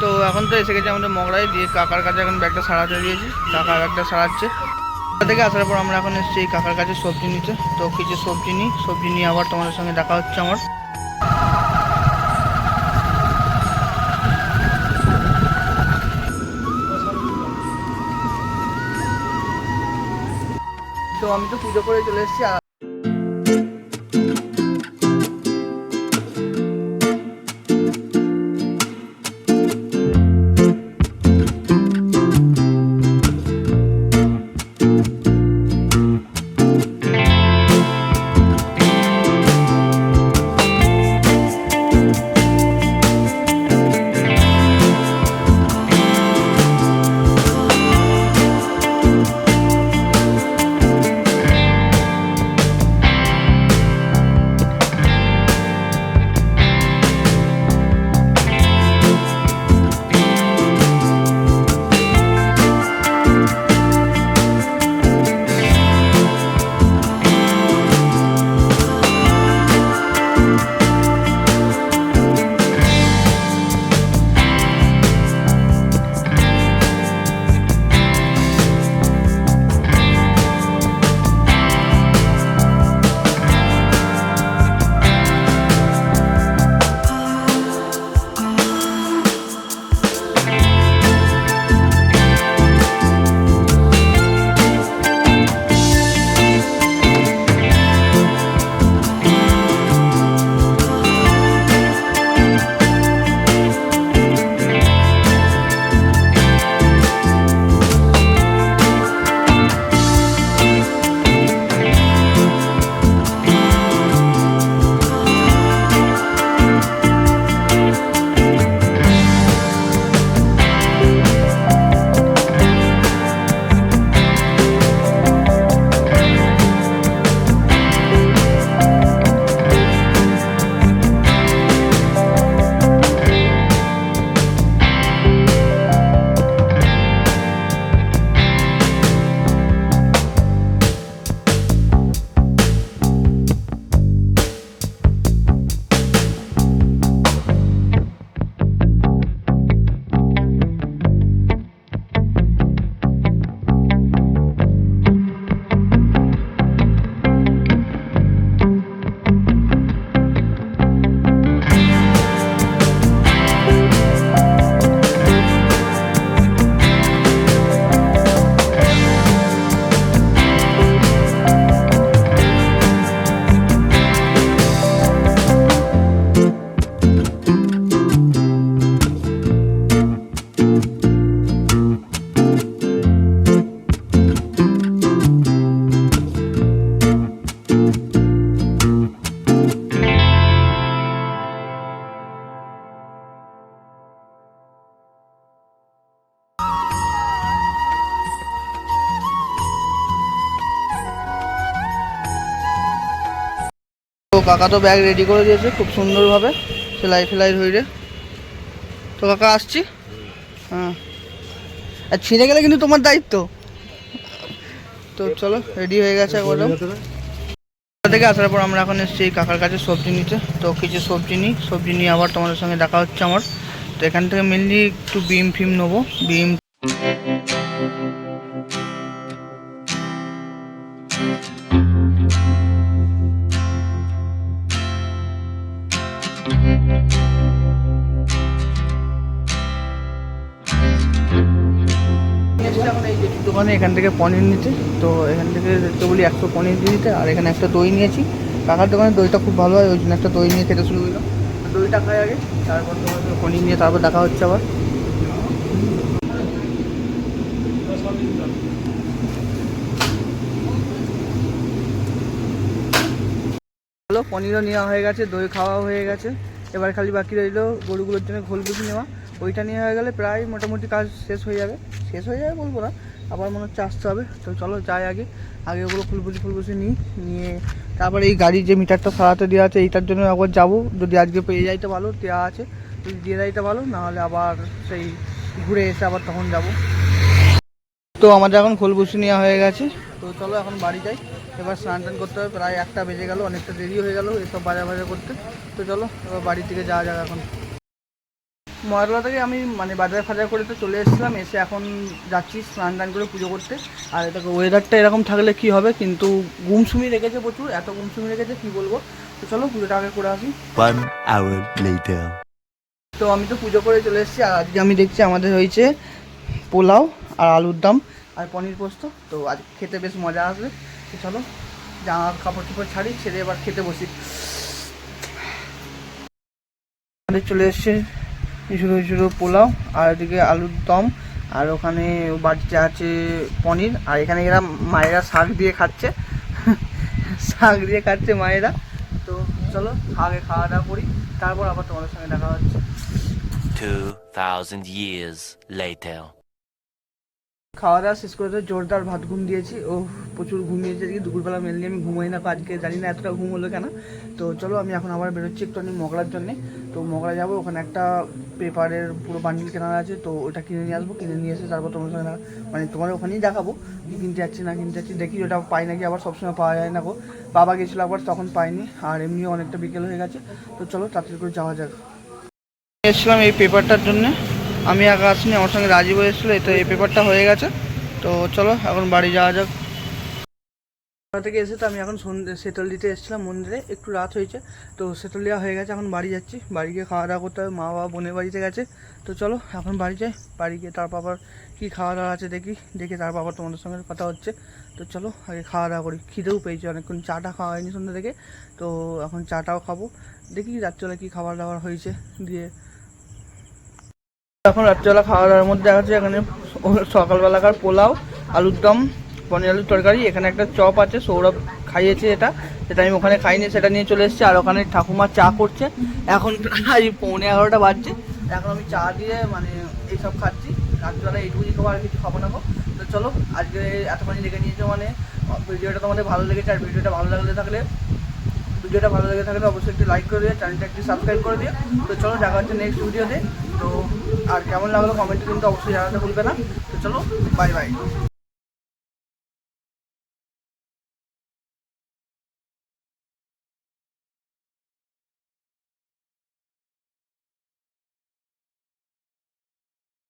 তো এখন তো এসে গেছে আমাদের মগরায় দিয়ে কাকার কাছে এখন ব্যাগটা সারাতে দিয়েছি, কাকা ব্যাগটা সারাচ্ছে। থেকে আসার পর আমরা এখন এসেছি কাকার কাছে সবজি নিতে। তো কিছু সবজি নিই, সবজি নিয়ে আবার তোমাদের সঙ্গে দেখা হচ্ছে আমার। তো আমি তো পুজো করে চলে এসেছি কাকা তো ব্যাগ রেডি করে দিয়েছে, খুব সুন্দরভাবে, সেলাই ফেলাই ধরে তো কাকা, আসছি? হ্যাঁ। আর ছিঁড়ে গেলে কিন্তু তোমার দায়িত্ব। তো চলো রেডি হয়ে গেছে একবার। থেকে আসার পর আমরা এখন এসেছি কাকার কাছে সবজি নিতে। তো কিছু সবজি নিই, সবজি নিয়ে আবার তোমাদের সঙ্গে দেখা হচ্ছে আমার। তো এখান থেকে মেনলি একটু বিম ফিম নেব, বিম দোকানে এখান থেকে পনির নিতে তো এখান থেকে দেখতে বলি একশো পনির দিয়ে দিতে, আর এখানে একটা দই নিয়েছি। কাকার দোকানে দইটা খুব ভালো হয়, ওই জন্য একটা দই নিয়ে খেতে শুরু করলাম। দইটা খাই আগে, তারপর তোমার পনির নিয়ে তারপর দেখা হচ্ছে আবার। হলো, পনিরও নেওয়া হয়ে গেছে, দই খাওয়া হয়ে গেছে। এবার খালি বাকি রইল গরুগুলোর জন্য ঘোল বুঝি নেওয়া। ওইটা নিয়ে হয়ে গেলে প্রায় মোটামুটি কাজ শেষ হয়ে যাবে। শেষ হয়ে যাবে বলব না। আবার মনে হচ্ছে আসতে হবে। তো চলো যাই আগে। আগে ওগুলো ফুলবুজি ফুলবুজি নিই, নিয়ে তারপরে এই গাড়ির যে মিটারটা সারাতে দেওয়া আছে, এইটার জন্য একবার যাব। যদি আজকে পেয়ে যাইতে ভালো দেওয়া আছে। যদি দিয়ে যাইতে ভালো নাহলে আবার সেই ঘুরে এসে আবার তখন যাব। তো আমাদের এখন ফুলবুসি নেওয়া হয়ে গেছে। তো চলো এখন বাড়ি যাই। এবার স্নান টান করতে হবে। প্রায় একটা বেজে গেল, অনেকটা দেরি হয়ে গেল এসব বাজার বাজার করতে। তো চলো, এবার বাড়ি থেকে যাওয়া যাক এখন। ময়লা থেকে আমি মানে বাজার ফাজার করে তো চলে এসেছিলাম এসে এখন যাচ্ছি স্নান টান করে পুজো করতে। আর দেখো ওয়েদারটা এরকম থাকলে কি হবে কিন্তু গুমসুমি রেখেছে প্রচুর এত গুমসুমি রেখেছে কি বলব? তো চলো পুজোটা আগে করে আসি. তো আমি তো পুজো করে চলে এসেছি আর আজকে আমি দেখছি আমাদের হয়েছে পোলাও আর আলুর দম আর পনির পোস্ত। তো আজ খেতে বেশ মজা আসবে। তো চলো জামা কাপড় টাপড় ছাড়ি ছেড়ে এবার খেতে বসি। আমাদের চলে এসছে শুরু শুরু পোলাও আর এদিকে আলুর দম আর ওখানে বাড়িতে আছে পনির আর এখানে এরা মায়েরা শাক দিয়ে খাচ্ছে। শাক দিয়ে খাচ্ছে মায়েরা। তো চলো আগে খাওয়া দাওয়া করি তারপর আবার তোমাদের সঙ্গে দেখা হচ্ছে। 2,000 years later. খাওয়া দাওয়া শেষ করে তো জোরদার ভাত ঘুম দিয়েছি। ও প্রচুর ঘুমিয়েছে আজকে। দুপুরবেলা মেনলি আমি ঘুমাই না আজকে জানি না এতটা ঘুম হলো কেন। তো চলো, আমি এখন আবার বেরোচ্ছি একটু আমি মগলার জন্যে। তো মগলা যাব, ওখানে একটা পেপারের পুরো বান্ডিল কেনার আছে, তো ওটা কিনে নিয়ে আসব। কিনে নিয়ে এসে তারপর তোমার সঙ্গে মানে তোমার ওখানেই দেখাবো কি কিনতে যাচ্ছি, না কিনতে যাচ্ছি। দেখি ওটা পাই নাকি, আবার সবসময় পাওয়া যায় না গো। বাবা গেছিল আবার তখন পাইনি, আর এমনিও অনেকটা বিকেল হয়ে গেছে। তো চলো, তাড়াতাড়ি করে যাওয়া যাক। এসেছিলাম এই পেপারটার জন্য। আমি আগে আসিনি, আমার সঙ্গে রাজীব এসেছিল তো এই পেপারটা হয়ে গেছে। তো চলো, এখন বাড়ি যাওয়া যাক। থেকে এসে তো আমি এখন সন্ধ্যে সেটল দিতে এসেছিলাম মন্দিরে, একটু রাত হয়েছে। তো সেটল দেওয়া হয়ে গেছে, এখন বাড়ি যাচ্ছি। বাড়ি গিয়ে খাওয়া দাওয়া করতে হবে, মা বাবা বোনের বাড়িতে গেছে। তো চলো, এখন বাড়ি যাই, বাড়ি গিয়ে তার বাবার কী খাওয়া দাওয়া আছে দেখি, দেখে তারপর আবার তোমাদের সঙ্গে কথা হচ্ছে। তো চলো, আগে খাওয়া দাওয়া করি, খিদেও পেয়েছি, অনেকক্ষণ চাটা খাওয়া হয়নি সন্ধ্যা থেকে। তো এখন চাটাও খাব, দেখি রাত্রিবেলা কী খাবার দাবার হয়েছে, দিয়ে এখন রাত্রিবেলা খাওয়া দাওয়ার মধ্যে দেখা যাচ্ছে এখানে সকালবেলাকার পোলাও, আলুর দম, পনির আলুর তরকারি, এখানে একটা চপ আছে, সৌরভ খাইয়েছে এটা সেটা আমি ওখানে খাইনি সেটা নিয়ে চলে এসেছি, আর ওখানে ঠাকুমা চা করছে। এখন প্রায় পৌনে এগারোটা বাজছে, এখন আমি চা দিয়ে মানে এইসব খাচ্ছি, রাত্রিবেলা এইটুকুই খাব আর কিছু খাব না। তো চলো, আজকে এতখানি দেখে নিয়েছো মানে ভিডিওটা তোমাদের ভালো লেগেছে, আর ভিডিওটা ভালো লাগলে থাকলে, ভিডিওটা ভালো লেগে থাকলে অবশ্যই একটু লাইক করে দিও, চ্যানেলটা একটু সাবস্ক্রাইব করে দিও। তো চলো, দেখা হচ্ছে নেক্সট ভিডিওতে তো আর কেমন লাগল কমেন্টে কিন্তু অবশ্যই জানাতে ভুলবে না। তো চলো বাই বাই